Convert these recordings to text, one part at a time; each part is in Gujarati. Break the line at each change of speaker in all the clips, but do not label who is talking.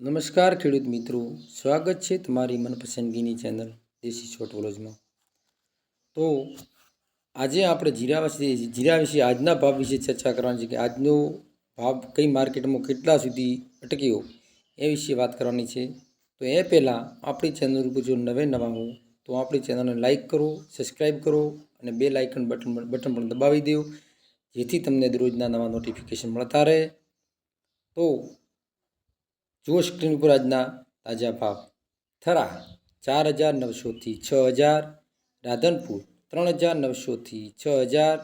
નમસ્કાર ખેડૂત મિત્રો, સ્વાગત છે તમારી મનપસંદગીની ચેનલ દેશી શોર્ટ વ્લોગમાં તો આજે આપણે જીરા વિશે જીરા વિશે, આજના ભાવ વિશે ચર્ચા કરવાની છે કે આજનો ભાવ કઈ માર્કેટમાં કેટલા સુધી અટક્યો એ વિશે વાત કરવાની છે. તો એ પહેલાં આપણી ચેનલ ઉપર જો નવે નવા હો, તો આપણી ચેનલને લાઇક કરો સબસ્ક્રાઈબ કરો અને બે લાઇકન બટન બટન પણ દબાવી દો, જેથી તમને દરરોજના નવા નોટિફિકેશન મળતા રહે. તો જુઓ સ્ક્રીન ઉપર આજના તાજા ભાવ. થરા ચાર હજાર નવસોથી છ હજાર. રાધનપુર, ત્રણ હજાર નવસોથી છ હજાર.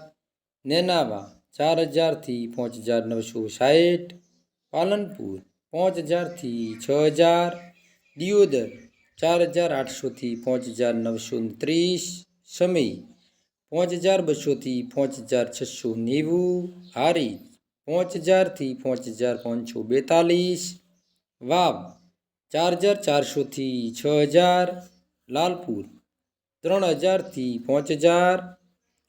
નેનાવા, ચાર હજારથી પાંચ હજાર નવસો સાઠ પાલનપુર, પાંચ હજારથી છ હજાર. દિયોદર, ચાર હજાર આઠસોથી પાંચ હજાર નવસો ત્રીસ. સમય પાંચ હજાર બસોથી પાંચ હજાર છસો નેવું. હારી પાંચ હજારથી પાંચ હજાર પાંચસો બેતાલીસ. વાવ. ચાર હજાર ચારસોથી છ હજાર. લાલપુર ત્રણ હજારથી પાંચ હજાર.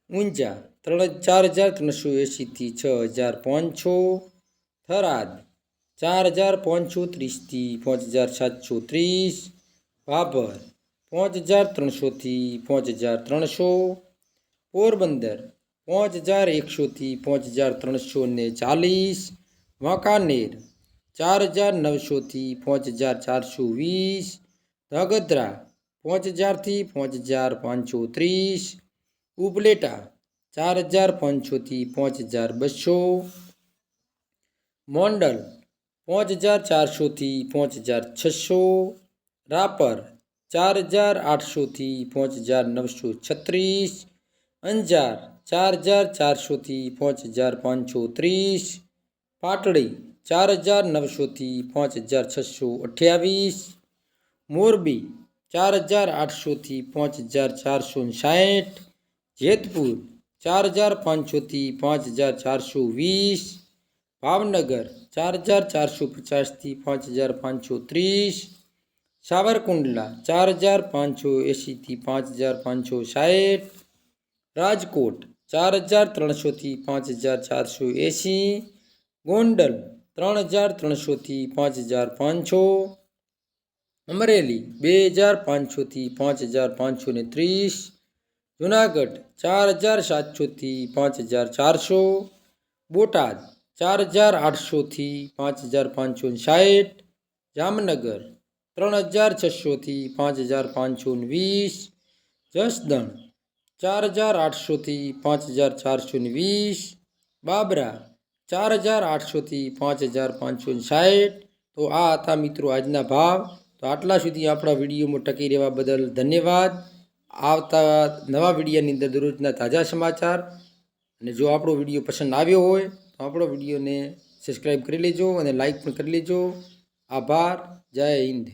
ઊંઝા ત્રણ ચાર હજાર ત્રણસો એંશીથી છ હજાર પાંચસો. થરાદ ચાર હજાર પાંચસો ત્રીસથી પાંચ હજાર સાતસો ત્રીસ. ભાભર પાંચ હજાર ત્રણસોથી પાંચ હજાર ત્રણસો. પોરબંદર પાંચ હજાર એકસોથી પાંચ હજાર ત્રણસો ને ચાલીસ. વાંકાનેર ચાર હજાર નવસોથી પાંચ હજાર ચારસો વીસ. ધગધરા પાંચ હજારથી પાંચ હજાર પાંચસો ત્રીસ. ઉપલેટા ચાર હજાર પાંચસોથી પાંચ હજાર બસો. મોંડલ પાંચ હજાર ચારસોથી પાંચ હજાર છસો. રાપર ચાર હજાર આઠસોથી પાંચ હજાર નવસો છત્રીસ. અંજાર ચાર હજાર ચારસોથી પાંચ હજાર પાંચસો ત્રીસ. પાટડી ચાર હજાર નવસોથી પાંચ હજાર છસો અઠ્યાવીસ. મોરબી ચાર હજાર આઠસોથી પાંચ હજાર ચારસો સાઠ. જેતપુર ચાર હજાર પાંચસોથી પાંચ હજાર ચારસો વીસ. ભાવનગર ચાર હજાર ચારસો પચાસથી પાંચ હજાર પાંચસો ત્રીસ. સાવરકુંડલા ચાર હજાર પાંચસો એંશીથી પાંચ હજાર પાંચસો સાઠ. રાજકોટ ચાર હજાર ત્રણસોથી પાંચ હજાર ચારસો એંશી. ગોંડલ ત્રણ હજાર ત્રણસોથી પાંચ હજાર પાંચસો. અમરેલી બે હજાર પાંચસોથી પાંચ હજાર પાંચસો ને ત્રીસ. જુનાગઢ ચાર હજાર સાતસોથી પાંચ હજાર ચારસો. બોટાદ ચાર હજાર આઠસોથી પાંચ હજાર પાંચસો સાઠ. જામનગર ત્રણ હજાર છસોથી પાંચ હજાર પાંચસો ને વીસ. જસદણ ચાર હજાર આઠસોથી પાંચ હજાર ચારસો ને વીસ. બાબરા ચાર હજાર આઠસોથી પાંચ હજાર પાંચસો સાહીઠ તો આ હતા મિત્રો આજના ભાવ. તો આટલા સુધી આપણા વિડીયોમાં ટકી રહેવા બદલ ધન્યવાદ. આવતા નવા વિડીયોની અંદર દરરોજના તાજા સમાચાર. અને જો આપણો વીડિયો પસંદ આવ્યો હોય, તો આપણો વિડીયોને સબસ્ક્રાઈબ કરી લેજો અને લાઈક પણ કરી લેજો. આભાર. જય હિન્દ.